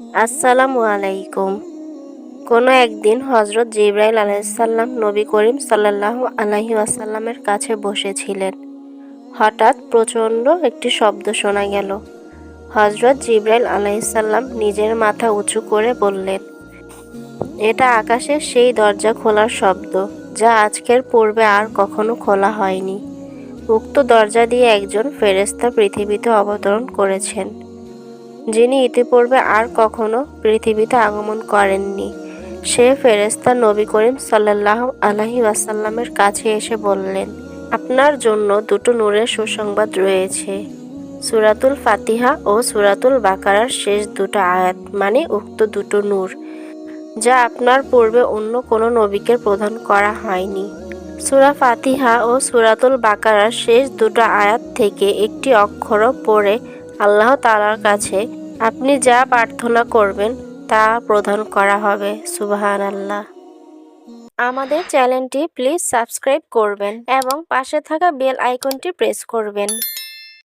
আসসালামু আলাইকুম। কোনো একদিন হজরত জিব্রাইল আলাইসাল্লাম নবী করিম সাল্লাহ আলাহি আসাল্লামের কাছে বসেছিলেন। হঠাৎ প্রচণ্ড একটি শব্দ শোনা গেল। হজরত জিব্রাইল আলাইসাল্লাম নিজের মাথা উঁচু করে বললেন, এটা আকাশের সেই দরজা খোলার শব্দ, যা আজকের পূর্বে আর কখনো খোলা হয়নি। উক্ত দরজা দিয়ে একজন ফেরেস্তা পৃথিবীতে অবতরণ করেছেন। যিনি ইতিপূর্বে আর কখনো পৃথিবীতে আগমন করেননি। সে ফেরেস্তা নবী করিম সাল্লাহ আলহি ওয়াসাল্লামের কাছে এসে বললেন, আপনার জন্য দুটো নূরের সুসংবাদ রয়েছে। সুরাতুল ফাতিহা ও সুরাতুল বাকারার শেষ দুটো আয়াত মানে উক্ত দুটো নূর, যা আপনার পূর্বে অন্য কোনো নবীকে প্রদান করা হয়নি। সুরা ফাতিহা ও সুরাতুল বাকারার শেষ দুটো আয়াত থেকে একটি অক্ষর পড়ে আল্লাহ তালার কাছে আপনি যা প্রার্থনা করবেন তা প্রদান করা হবে সুবাহান আল্লাহ আমাদের চ্যানেলটি প্লিজ সাবস্ক্রাইব করবেন এবং পাশে থাকা বেল আইকনটি প্রেস করবেন।